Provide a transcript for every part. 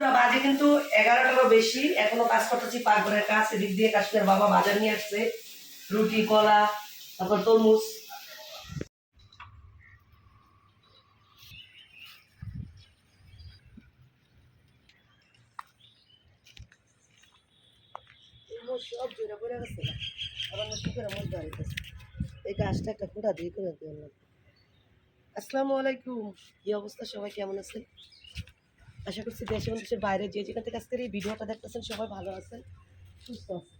বাজে কিন্তু এগারোটারও বেশি। এখনও কাজ করতেছি পাকঘরের কাজ, এদিক দিয়ে কাশ্মীর বাবা বাজার নিয়ে আসছে। রুটি, কলা, তারপর তরমুজ। আবার নতুন করে গাছটা একটা ফোটা দিয়ে করে আসসালামু আলাইকুম। কি অবস্থা? সবাই কেমন আছেন? আশা করছি দেশ এবং দেশের বাইরে যে যেখান থেকে আজকের এই ভিডিওটা দেখতেছেন সবাই ভালো আছেন, সুস্থ আছেন।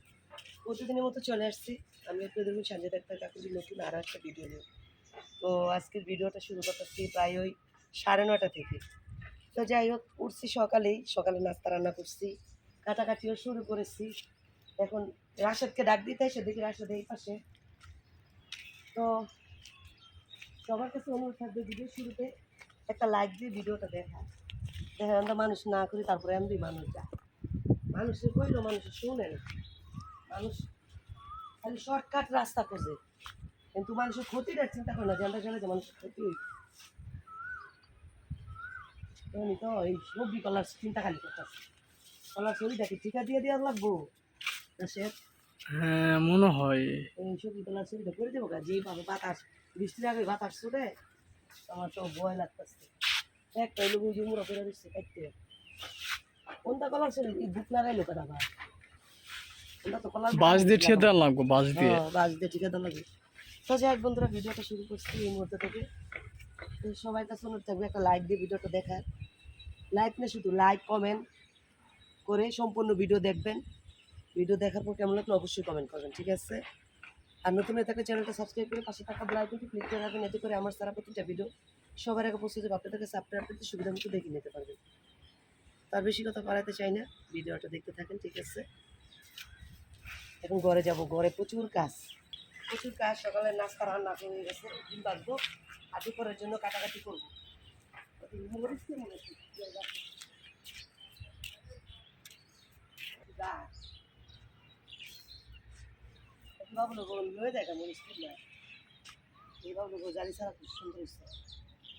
প্রতিদিনের মতো চলে আসছি। আমি আপনাদের সঞ্জয় ডাক্তার কাকুজি, নতুন আরও একটা ভিডিও নিয়ে। তো আজকের ভিডিওটা শুরু করতেছি প্রায় ওই সাড়ে নটা থেকে। তো যাই হোক, উঠছি সকালেই। সকালে নাস্তা রান্না করছি, কাটাকাটিও শুরু করেছি। এখন রাশেদকে ডাক দিতে এসে দেখি রাশেদ এই পাশে। তো সবার কাছে অনুরোধ থাকবে ভিডিও শুরুতে একটা লাইক দিয়ে ভিডিওটা দেখা দেখা আমরা মানুষ না করি তারপরে এমনি মানুষ যায়। মানুষের কইলো মানুষ শুনে না। মানুষ খালি শর্টকাট রাস্তা খোঁজে। কিন্তু মানুষের ক্ষতিটা চিন্তা করে না যে আমরা জানি যে মানুষের ক্ষতি হইছে। তো এই সবজি কলার চিন্তা খালি করতেছে। কলার ছবিটাকে ঠিকা দিয়ে দেওয়ার লাগবো। রাশেদ হ্যাঁ মনে হয়। এই সবজি কলার ছবিটা করে দেবো গা যেইভাবে বাতাস বৃষ্টির আগে বাতাস ছুটে আমার তো ভয় লাগতেছে। একটা হইল বুঝি মুড়ো করে দিচ্ছে কাটতে কোনটা কলার এই বুক লাগাইলো কেন আবার বাস দিয়ে দেওয়া লাগবো বাস দিয়ে। হ্যাঁ, বাস দিয়ে ঠিকাদার লাগে তো যাই হোক বন্ধুরা ভিডিওটা শুরু করছি এই মুহূর্ত থেকে। সবাই কাছে অনুরোধ থাকবে একটা লাইক দিয়ে ভিডিওটা দেখার। লাইক না শুধু লাইক কমেন্ট করে সম্পূর্ণ ভিডিও দেখবেন। ভিডিও দেখার পর কেমন লাগল অবশ্যই কমেন্ট করবেন ঠিক আছে? আর নতুন হয়ে থাকলে চ্যানেলটা সাবস্ক্রাইব করে পাশে থাকা বেল আইকনটি ক্লিক করে রাখবেন এতে করে আমার সারা প্রতিটা ভিডিও সবার আগে পৌঁছে যাবে আপনাদের কাছে আপনার সুবিধা মতো দেখে নিতে পারবেন। তার বেশি কথা বাড়াতে চাই না। ভিডিওটা দেখতে থাকেন ঠিক আছে? এখন ঘরে যাব। ঘরে প্রচুর কাজ। প্রচুর কাজ। সকালে নাস্তা রান্না হয়ে গেছে। ডিম বাঁধবো আর দুপুরের জন্য কাটাকাটি করব। মরিচ কে মনে হচ্ছে? ভাবলো গো, লয়ে যায় মরিচ কিনলে? এই ভাবলো গো, জালি ছাড়া খুব সুন্দর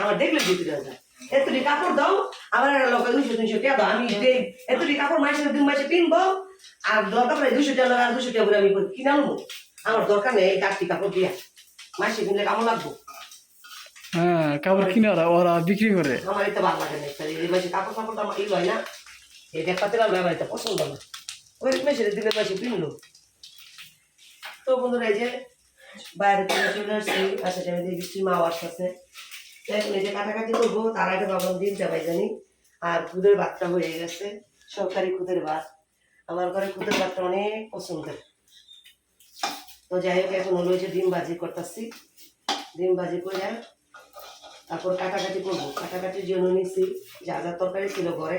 আমার দেখলে বুঝতে যায় এতটি কাপড় দাও আমার একটা লোকে দুশো তিনশো টাকা দাও আমি দেই। এতটি কাপড় মাসে তিন মাসে কিনবো আর দরকার পড়ে দুশো টাকা আর দুশো টাকা করে আমি কিনে আনব। আমার দরকার নেই এই কাটতি কাপড় দিয়া। মাসে কিনলে কেমন লাগবো? হ্যাঁ কাপড় কিনে ওরা ওরা বিক্রি করে। আমার এটা ভালো লাগে না এই মাসে কাপড় কাপড় আমার এই হয় না। এই দেখাতে লাগবে আমার এটা পছন্দ না। ওই মাসে মাসে কিনলো। তো বন্ধুরা এই যে বাইরে চলে আসছি আচ্ছা মা আসতেছে এখন এই যে কাটাকাটি করব, তার আগে ভাবলাম দিনটা পাই জানি। আর খুদের ভাতটা হয়ে গেছে, সরকারি খুদের ভাত। আমার ঘরে খুদের ভাতটা অনেক পছন্দের। তো যাই হোক, এখন হলো যে ডিম ভাজি করতেছি। ডিম ভাজি করে তারপর কাটাকাটি করব। কাটাকাটির জন্য নিছি, যা যা তরকারি ছিল ঘরে।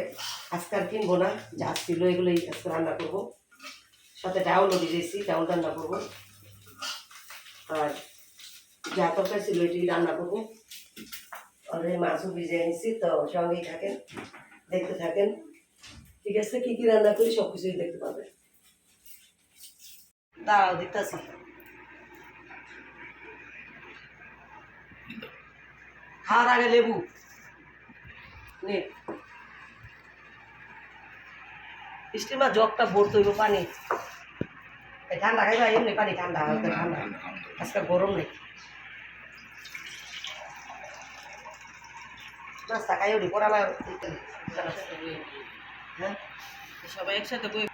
আজকে আর কিনবো না, যা ছিল এগুলোই আজকে রান্না করব। সাথে ডাউলও ভিজেছি ডাউল রান্না করব। আর যা তরকারি ছিল এটি রান্না করব। অলরেডি মাছও ভিজে নিছি তো সঙ্গেই থাকেন, দেখতে থাকেন। ঠিক আছে, কি কি রান্না করি সব কিছুই দেখতে পাবেন। দাঁড়াও, দেখতেছি। খাওয়ার আগে লেবু। নে। স্টিমার জগটা ভরতে হইব পানি। ঠান্ডা খাইবা, এমনি পানি ঠান্ডা ঠান্ডা। আজকে গরম নেই। ওটি পড়ালা হ্যাঁ? সবাই একসাথে বই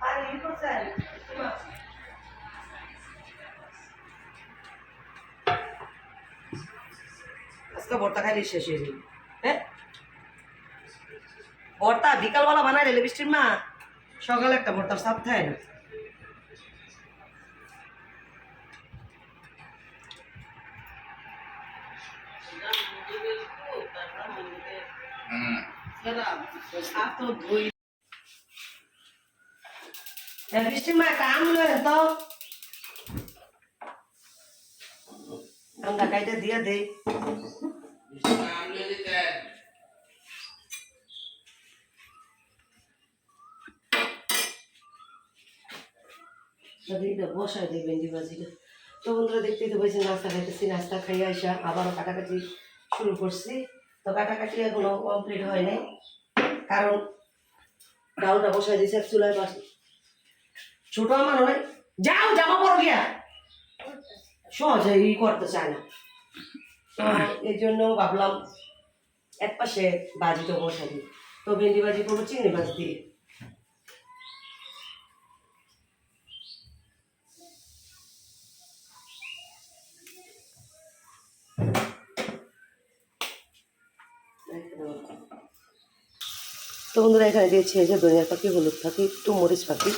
পানি করছেন আজকে ভর্তা খাইলে শেষ হয়ে যাবে। হ্যাঁ? ভর্তা বিকালবেলা বানাই দিলে বৃষ্টির মা। সকালে একটা ভর্তার সাপ খায় না। মা লয় তো আমরা কাইটা দিয়ে দেই দিকটা বসায় দিই ভেন্ডি ভাজিটা। তো বন্ধুরা দেখতেই তো বলছি নাস্তা খাইতেছি নাস্তা খাইয়ে আসা আবারও কাটাকাটি শুরু করছি। তো কাটাকাটি এখনও কমপ্লিট হয় নাই। কারণ দাউটা বসে দিয়েছে চুলায় পাশে ছোট আমার নয়। যাও, জামা পড়ো গিয়া। সহজে ই করতে চায় না। এই জন্য ভাবলাম এক পাশে তো বসাই দিই। তো ভেন্ডি বাজি করব চিংড়ি মাছ দিয়ে তো বন্ধুরা এখানে দিয়েছি এই যে ধনিয়া পাখি হলুদ পাখি একটু মরিচ পাখি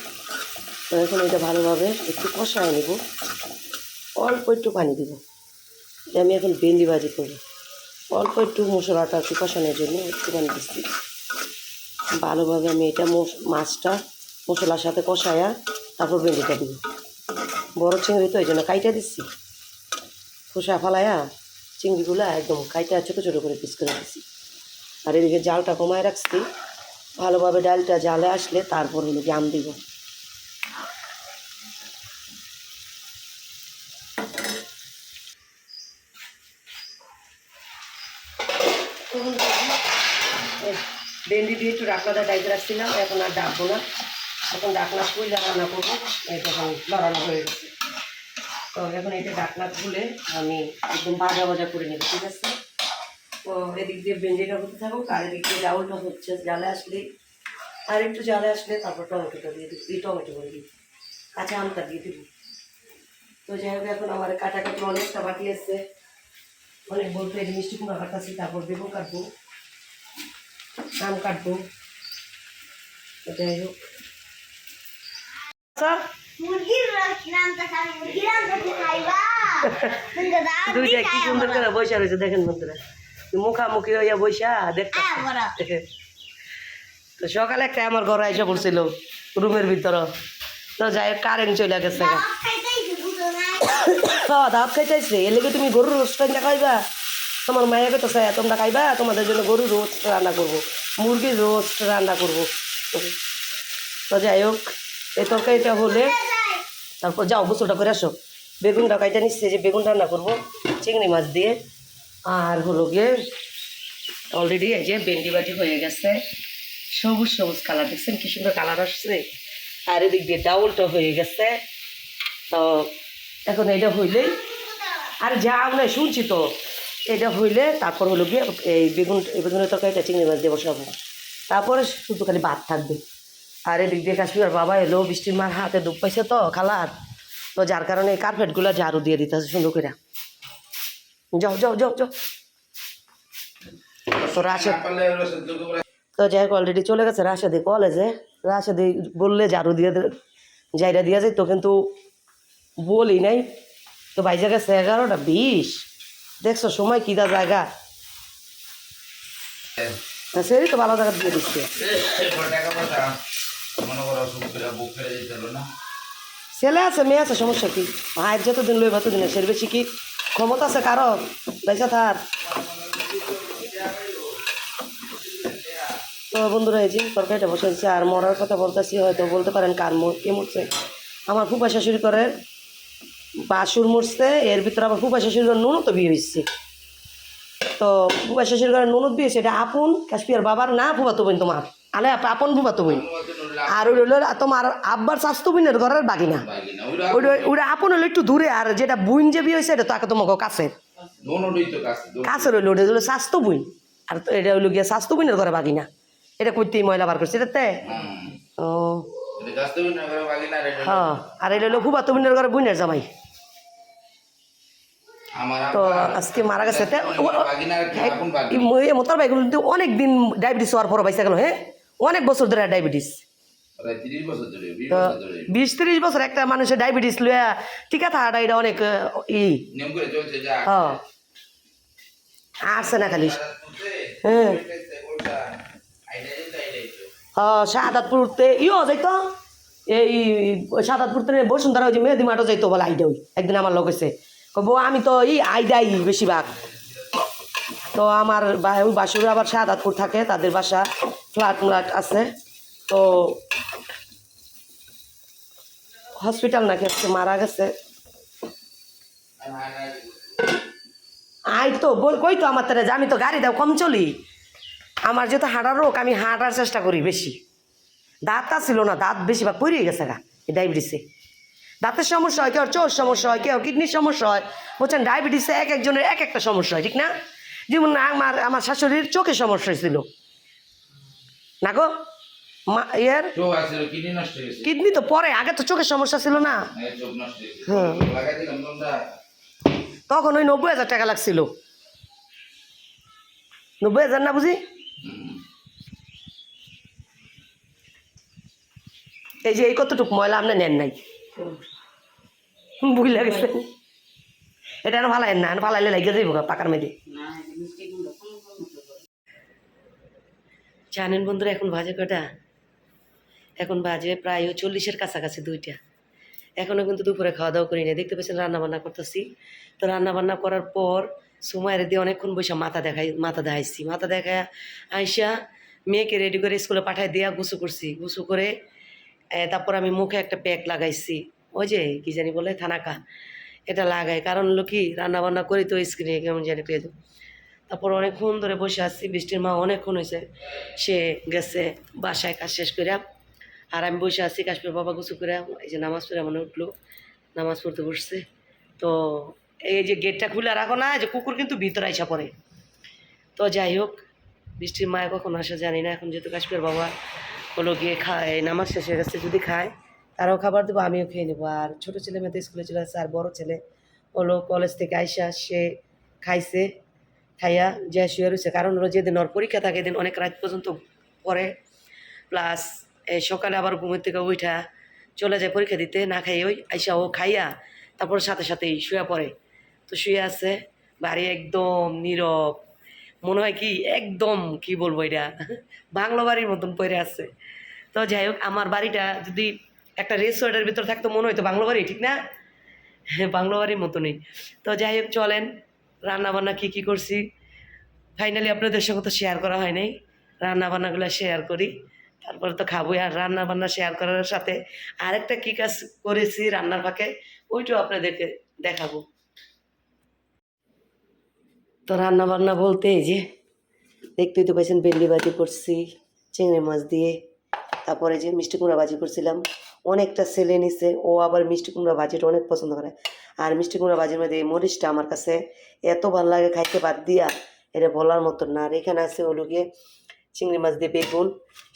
তো এখন এটা ভালোভাবে একটু কষায় নেব। অল্প একটু পানি দিব। যে আমি এখন ভেন্ডি ভাজি করব। অল্প একটু মশলাটা একটু কষানোর জন্য একটু পানি দিচ্ছি। ভালোভাবে আমি এটা মাছটা মশলার সাথে কষায়া তারপর ভেন্ডিটা দিব। বড় চিংড়ি তো, এই জন্য কাইটা দিচ্ছি। খোসা ফালায়া চিংড়িগুলো একদম কাইটা ছোটো ছোটো করে পিস করে দিচ্ছি। আর এদিকে জালটা কমায় রাখছি। ভালোভাবে ডালটা জালে আসলে তারপর হলো আম দিব। ভেন্ডি দিয়ে একটু ডাকনাটা ডাইতে রাখছিলাম, এখন আর ডাকবো না। এখন ডাকনা খুলে রান্না করব তখন লড়ানো হয়ে গেছে। তো এখন এটা ডাকনা খুলে আমি একদম ভাজা ভাজা করে নেব, ঠিক আছে? এদিক দিয়ে ভেন্ডিটা হতে থাকুক আর এদিক দিয়ে ডাউলটা হচ্ছে জালে আসলে আর একটু জালে আসলে তারপর টমেটোটা দিয়ে দিই এই টমেটো করে দিই কাঁচা আমটা দিয়ে দিব। তো যাই হোক এখন আমার কাটাকাটি অনেকটা বাকি আছে। অনেক বলতে এই মিষ্টি কুমড়া কাটাচ্ছি তারপর বেগুন কাটবো আম কাটবো। তো যাই হোক। দুইটা কি সুন্দর করে বসে রয়েছে দেখেন বন্ধুরা। মুখামুখি হইয়া বৈশা দেখতে হ্যাঁ তো সকালে একটা আমার ঘরে এসে পড়ছিল রুমের ভিতর। তো যাই কারেন্ট চলে গেছে দাওয়া খাইতেছে। এর লেগে তুমি গরুর রোস্ট রান্না খাইবা? তোমার মায়ের কথা চাই তোমরা খাইবা? তোমাদের জন্য গরুর রোস্ট রান্না করব মুরগির রোস্ট রান্না করব। তো যাই হোক এই তরকারিটা হলে তারপর যাও গোসলটা করে আসো। বেগুনটা কাইটা নিচ্ছে যে বেগুন রান্না করব চিংড়ি মাছ দিয়ে। আর হলো গিয়ে অলরেডি এই যে ভেন্ডি বাটি হয়ে গেছে। সবুজ সবুজ কালার দেখছেন কি সুন্দর কালার আসছে? আর এদিক দিয়ে ডাউলটা হয়ে গেছে। তো এখন এটা হইলেই আর যা আমরা শুনছি তো, এটা হইলে তারপর হলো গিয়ে এই বেগুন, এই বেগুনের তরকারিটা চিংড়ি মাছ দিয়ে বসাবো। তারপরে শুধু খালি ভাত থাকবে। আর এদিক দিয়ে কাশ্মীর বাবা এলো, বৃষ্টির মার হাতে ডুব পাইছে তো, খালার। তো যার কারণে এই কার্পেটগুলো ঝাড়ু দিয়ে দিতেছে সুন্দর করে। যাও যাও যাও যাও। তো রাশেদ তো যাই অলরেডি চলে গেছে রাশেদি কলেজে রাশেদি বললে ঝাড়ু দিয়ে জায়গা দিয়ে যেত কিন্তু বলি নাই। তো বাইজা গেছে এগারোটা বিশ। দেখছ, সময় কী দা জায়গা? সেই তো ভালো জায়গা দিয়ে দিচ্ছে। ছেলে আছে, মেয়ে আছে, সমস্যা কি? মায়ের যতদিন লইব ততদিন সের বেশি কি ক্ষমতা আছে কারও বেঁচে থার তো বন্ধুরা, এই যে তরকারিটা বসে দিচ্ছে আর মরার কথা বলতেছি, হয়তো বলতে পারেন কার মর কে মরছে। আমার ফুপা শাশুড়ি করে বাসুর মরছে, এর ভিতরে আমার ফুপা শাশুড়ি করে নুনও তো বিয়ে হয়েছে তো ফুপা শাশুড়ি করে নুনত বিয়ে হয়েছে এটা আপন কাশ্মীর বাবার না ফুবা তো বোন তোমার। আলে আপ- আপন ফুবা তো বোন আর ওই হলো তোমার আব্বার স্বাস্থ্য বোনের ঘরের বাগিনা। ওইটা ওইটা আপন হলো একটু দূরে আর যেটা বুইন যে বিয়ে হয়েছে এটা তো আগে তোমাকে কাছের। কাছের হইল ওটা হলো স্বাস্থ্য বুইন আর এটা হইল গিয়ে স্বাস্থ্য বুইনের ঘরে বাগিনা। এটা করতেই ময়লা বার করছে এটাতে? ও। হ্যাঁ আর এটা হলো ফুবা তুমিনের ঘরে বুইনের জামাই। তো আজকে মারা গেছে। মোতার ভাইগুলো কিন্তু অনেক দিন ডায়াবেটিস হওয়ার পর বাইসা গেল হ্যাঁ? অনেক বছর ধরে ডায়াবেটিস। তো বিশ ত্রিশ বছর একটা মানুষের ডায়াবেটিস লইয়া টিকা থাকাটা এটা অনেক ই। হ্যাঁ আসছে না খালি। হ্যাঁ। শাহাদাতপুরতে ইও যাইতো? এই শাহাদাতপুরতে বসুন্ধরা ওই যে মেহেদি মাঠও যাইতো বলে আইডা ওই। একদিন আমার লোক এসে। বউ আমি তো এই আইডাই বেশিরভাগ। তো আমার বাসুর আবার শাহাদাতপুর থাকে, তাদের বাসা ফ্ল্যাট ফ্ল্যাট আছে। তো হসপিটাল নাকি আজকে মারা গেছে। আই তো বল, কই তো আমার তারা আমি তো গাড়ি দাও, কম চলি। আমার যেহেতু হাঁটার রোগ, আমি হাঁটার চেষ্টা করি বেশি। দাঁত ছিল না, দাঁত বেশিরভাগ পড়ে গেছে গা ডায়াবেটিসে দাঁতের সমস্যা হয় কেউ চোর সমস্যা হয় কেউ কিডনির সমস্যা হয়। বলছেন ডায়াবেটিসে এক একজনের এক একটা সমস্যা হয় ঠিক না? যেমন আমার আমার শাশুড়ির চোখের সমস্যা হয়েছিল। না গো? মা ইয়ের? কিডনি নষ্ট হয়েছে। কিডনি তো পরে আগে তো চোখের সমস্যা ছিল না। চোখ হ্যাঁ। লাগাই দিলাম তোমরা তখন ওই নব্বই হাজার টাকা লাগছিল। নব্বই হাজার না বুঝি? এই যে এই কতটুকু ময়লা আপনি নেন নাই? বুঝলে গেছে। এটা না ফালাই না ফালাইলে লাগিয়ে যাইব পাকার মেয়েদের জানেন বন্ধুরা এখন বাজে কটা এখন বাজে প্রায় চল্লিশের কাছাকাছি দুইটা। এখনও কিন্তু দুপুরে খাওয়া দাওয়া করি না দেখতে পাচ্ছেন রান্না বান্না করতেছি। তো রান্না বান্না করার পর সময়ের দিয়ে অনেকক্ষণ বসে মাথা দেখাই মাথা দেখাইছি। মাথা দেখা আইসা মেয়েকে রেডি করে স্কুলে পাঠাই দিয়া গুছু করছি। গুছু করে তারপর আমি মুখে একটা প্যাক লাগাইছি। ওই যে, কি জানি বলে থানা থানাকা। এটা লাগাই। কারণ হলো কি রান্না বান্না করি তো স্ক্রিনে কেমন জানি পেয়ে। তারপর অনেকক্ষণ ধরে বসে আসছি বৃষ্টির মা অনেকক্ষণ হয়েছে সে গেছে বাসায় কাজ শেষ করে আর আমি বসে আসছি কাশ্মীর বাবা গুছু করে এই যে নামাজ পড়ে মনে উঠল, নামাজ পড়তে বসছে। তো এই যে গেটটা খুলে রাখো না যে কুকুর কিন্তু ভিতরে আইসা পড়ে। তো যাই হোক, বৃষ্টির মায় কখন আসে জানি না। এখন যেহেতু কাশ্মীর বাবা হলো গিয়ে খায়, নামাজ শেষ হয়ে গেছে, যদি খায় তারাও খাবার দেবো, আমিও খেয়ে নেব। আর ছোটো ছেলে মেয়ে তো স্কুলে চলে আসছে, আর বড়ো ছেলে হলো কলেজ থেকে আইসা সে খাইছে, খাইয়া যে শুয়ে রয়েছে কারণ হলো যেদিন ওর পরীক্ষা থাকে, এদিন অনেক রাত পর্যন্ত পড়ে। প্লাস সকালে আবার ঘুমের থেকে উঠা চলে যায় পরীক্ষা দিতে, না খাই ওই আইসা ও খাইয়া তারপর সাথে সাথেই শুয়ে পড়ে। তো শুয়ে আছে, বাড়ি একদম নীরব। মনে হয় কি, একদম কি বলব এটা? বাংলা বাড়ির মতন পড়ে আছে। তো যাই হোক, আমার বাড়িটা যদি একটা রেস্টুরেন্টের ভিতর থাকতো, মনে হয়তো বাংলো বাড়ি, ঠিক না? হ্যাঁ বাংলো বাড়ির মতনই তো যাই হোক, চলেন, রান্নাবান্না কী কী করছি? ফাইনালি আপনাদের সঙ্গে তো শেয়ার করা হয় নাই। রান্না বান্নাগুলো শেয়ার করি। তারপরে তো খাবোই। আর রান্নাবান্না শেয়ার করার সাথে আরেকটা কী কাজ করেছি রান্নার ফাঁকে, ওইটাও আপনাদেরকে দেখাবো। তো রান্নাবান্না বলতে এই যে, দেখতেই তো পাইছেন ভেন্ডি ভাজি করছি, চিংড়ি মাছ দিয়ে, তারপরে যে মিষ্টি কুমড়া ভাজি করছিলাম অনেকটা ছেলে নিছে, ও আবার মিষ্টি কুমড়া ভাজিটা অনেক পছন্দ করে। আর মিষ্টি কুমড়া ভাজির মধ্যে এই মরিচটা আমার কাছে এত ভালো লাগে খাইতে বাদ দিয়া, এটা বলার মতন না। আর এখানে আছে গিয়ে চিংড়ি মাছ দিয়ে বেগুন,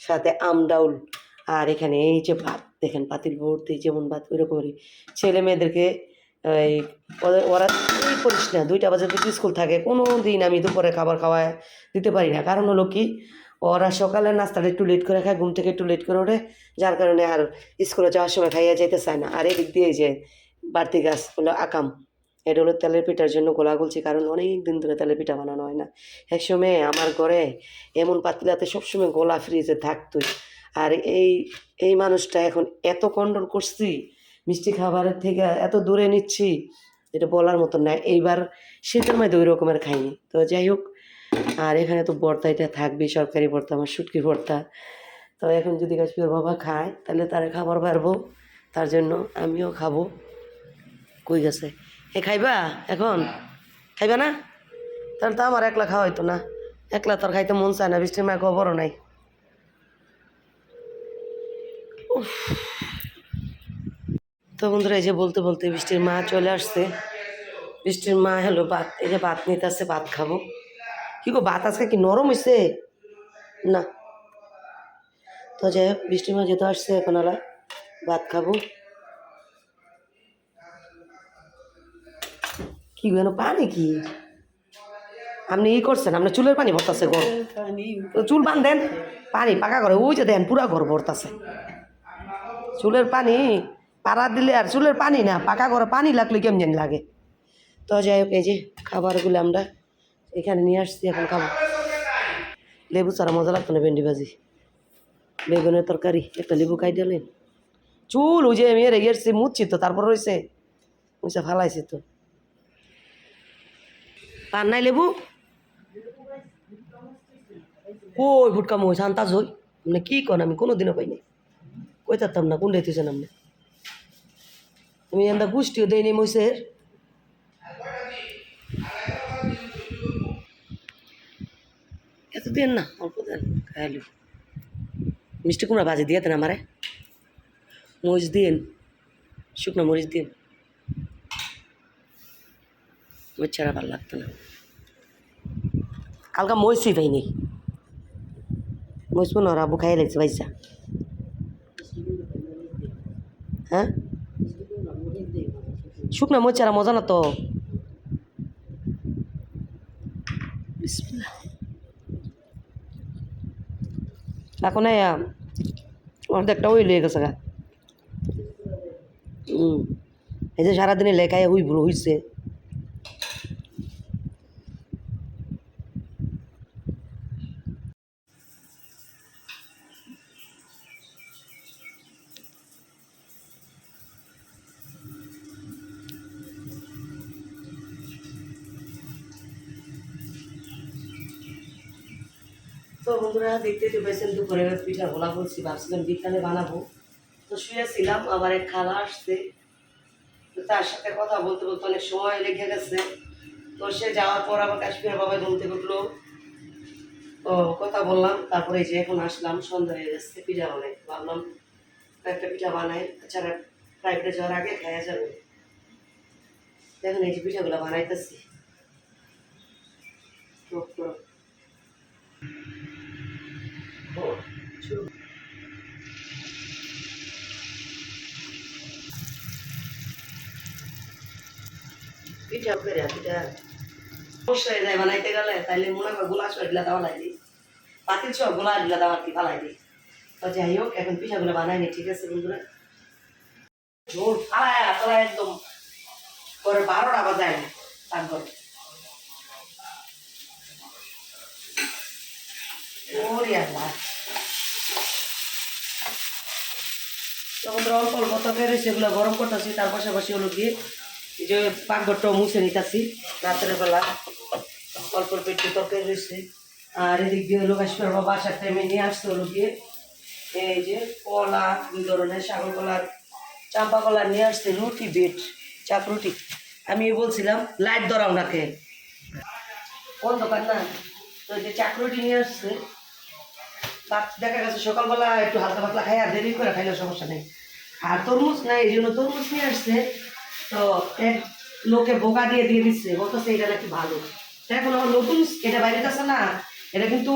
সাথে আমডাউল আর এখানে এই যে ভাত, দেখেন পাতিল ভর্তি যেমন ভাত ওইরকমই ছেলে মেয়েদেরকে, এই ওরা এই করিস না দুইটা বাজে থেকে স্কুল থাকে কোনো দিন আমি দুপুরে খাবার খাওয়ায় দিতে পারি না। কারণ হলো কি ওরা সকালে নাস্তাটা একটু লেট করে খায়, ঘুম থেকে একটু লেট করে ওঠে, যার কারণে আর স্কুলে যাওয়ার সময় খাইয়া যেতে চায় না। আর এদিক দিয়ে যে বাড়তি গাছ হলো আকাম, এটা হলো তেলের পিঠার জন্য গোলা গুলছি, কারণ অনেক দিন ধরে তেলের পিঠা বানানো হয় না। একসময় আমার ঘরে এমন পাতিলাতে সবসময় গোলা ফ্রিজে থাকতোই। আর এই এই মানুষটা এখন এত কন্ট্রোল করছি, মিষ্টি খাবারের থেকে এত দূরে নিচ্ছি, এটা বলার মতন না। এইবার শীতের মধ্যে ওই রকমের খাইনি। তো যাই হোক আর এখানে তো ভর্তা এটা থাকবে সরকারি ভর্তা, আমার শুটকি ভর্তা। তো এখন যদি কাশ্মীর বাবা খায়, তাহলে তারা খাবার পারব তার জন্য আমিও খাব। কই গেছে? এ খাইবা? এখন? খাইবা না? তাহলে তো আমার একলা খাওয়া হইতো না। একলা তোর খাইতে মন চায় না, বৃষ্টির মায় খবরও নাই। তো বন্ধুরা, এই যে বলতে বলতে বৃষ্টির মা চলে আসছে। বৃষ্টির মা হলো ভাত, এই যে ভাত নিতে আসছে, ভাত খাব। কি গো ভাত কি নরম হয়েছে না। তো যাই হোক, বৃষ্টির মা যেতে আসছে এখন ভাত খাব। কি গো পানি কি? আপনি ই করছেন আপনি চুলের পানি ভরতাছে ঘর চুল চুল দেন। পানি পাকা করে ওই যে দেন, পুরা ঘর ভরতাছে। চুলের পানি, পাড়া দিলে আর চুলের পানি না, পাকা করে পানি লাগলে কেমন লাগে। তো যাই হোক, এই যে খাবারগুলো আমরা এখানে নিয়ে আসছি, এখন খাব। লেবু ছাড়া মজা লাগতো না ভেন্ডি ভাজি। বেগুনের তরকারি, একটা লেবু খাই দিলেন চুল ওই যে রেগে এসছি মুচ্ছি তো, তারপর রয়েছে মুছে ফালাইছি তো। পান নাই লেবু? কই ফুটকা মই শান্তা হই। মানে কি কন আমি কোনো দিনও পাইনি কই থাকতাম না, কোন রেতেছেন আপনি আমি এন্দা গুষ্টিও দেয়নি মইসের এত দেন না, অল্প দেন খাইলু মিষ্টি কুমড়া ভাজি দিয়ে দেন আমারে। মরিচ দিন শুকনো মরিচ দিন মরিচ ছাড়া ভালো লাগতো না। কালকা মরিচই পাইনি। মরিচ মনে আবু খাই লাগছে ভাইসা হ্যাঁ? শুকনো মরিচ ছাড়া মজা না তো। বিসমিল্লাহ। এখন অর্ধেকটা ওই লেগে গেছে গা। হুম এই যে সারাদিনে লেখায় হুই ভুল হইছে। দেখতে তো পেয়েছেন দুপুরে পিঠা ভোলা বলছি, ভাবছিলাম বিকালে বানাবো। তো শুয়েছিলাম, আবার এক খালা আসছে। তো তার সাথে কথা বলতে বলতে অনেক সময় লেগে গেছে। তো সে যাওয়ার পর আবার কাশ্মীর বাবা থেকে উঠল। তো কথা বললাম, তারপরে যে এখন আসলাম, সন্ধ্যা হয়ে গেছে, পিঠা বানাই। ভাবলাম একটা পিঠা বানাই এছাড়া প্রাইভেটে যাওয়ার আগে খাওয়া যাবে। দেখুন এই যে পিঠাগুলো বানাইতেছি। তো পিঠা করে পিঠা। সমস্যা হয়ে বানাইতে গেলে, তাইলে মনে করে গোলা সহ দিলা দেওয়া লাগবে। পাতিল সহ গোলা দিলা দেওয়া কি ফালাই দিই তো যাই হোক, এখন পিঠাগুলো বানাইনি ঠিক আছে বন্ধুরা? জোর ফালায় ফালায় একদম পরে বারোটা বাজায় তারপর। ওরে আল্লাহ। তো অল্প অল্প তরকারি সেগুলো গরম করতেছি, তার পাশাপাশি হলো গিয়ে এই যে পাকঘরটাও মুছে নিতেছি, রাতের বেলা। অল্প অল্প একটু তরকারি রয়েছে। আর এদিক দিয়ে হলো কাশ্মীর বাবা বাসার টাইমে নিয়ে আসতে হলো গিয়ে এই যে কলা, দুই ধরনের সাগর কলার চাম্পা কলা নিয়ে আসতে রুটি বেট চাপ রুটি। আমি বলছিলাম, লাইট ধরা ওনাকে কোন দোকান না? তো যে চাকরুটি নিয়ে আসছে। দেখা গেছে সকালবেলা একটু হালকা পাতলা খাই আর দেরি করে খাইলে, সমস্যা নেই। আর তরমুজ নাই, এই জন্য তরমুজ নিয়ে আসছে। তো এক লোকে বোকা দিয়ে দিয়ে দিচ্ছে, বলতেছে এটা নাকি ভালো। এখন আমার নতুন এটা বাইরে আছে না, এটা কিন্তু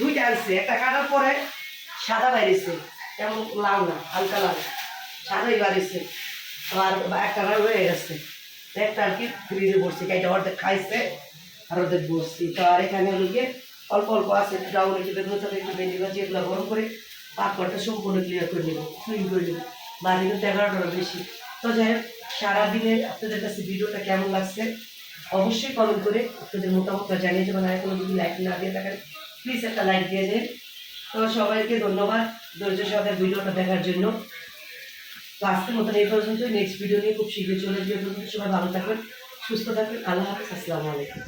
দুইটা আসছে একটা কাটার পরে সাদা বাইরেছে, তেমন লাল না, হালকা লাল। সাদাই বাড়িছে আর একটা বার হয়ে গেছে। একটা আর কি ফ্রিজে বসছি কাইটা অর্ধেক খাইছে আর অর্ধেক বসছি তো আর এখানে গিয়ে অল্প অল্প আছে ডাউন একটু বেগুন একটু ভেন্ডি ভাজি এগুলো গরম করে পাকড়টা সম্পূর্ণ ক্লিয়ার করে নেব ক্লিন করে নেব। বাড়ি কিন্তু এগারোটার বেশি। তো যাই হোক, সারাদিনে আপনাদের কাছে ভিডিওটা কেমন লাগছে অবশ্যই কমেন্ট করে আপনাদের মতামতটা জানিয়ে দেবেন। আর কোনো যদি লাইক না দিয়ে থাকেন প্লিজ একটা লাইক দিয়ে দেন। তো সবাইকে ধন্যবাদ ধৈর্য সহকারে ভিডিওটা দেখার জন্য। তো আজকের মতন এই পর্যন্ত নেক্সট ভিডিও নিয়ে খুব শীঘ্রই চলে যাবে সবাই ভালো থাকবেন, সুস্থ থাকবেন। আল্লাহ হাফিজ। আসসালামু আলাইকুম।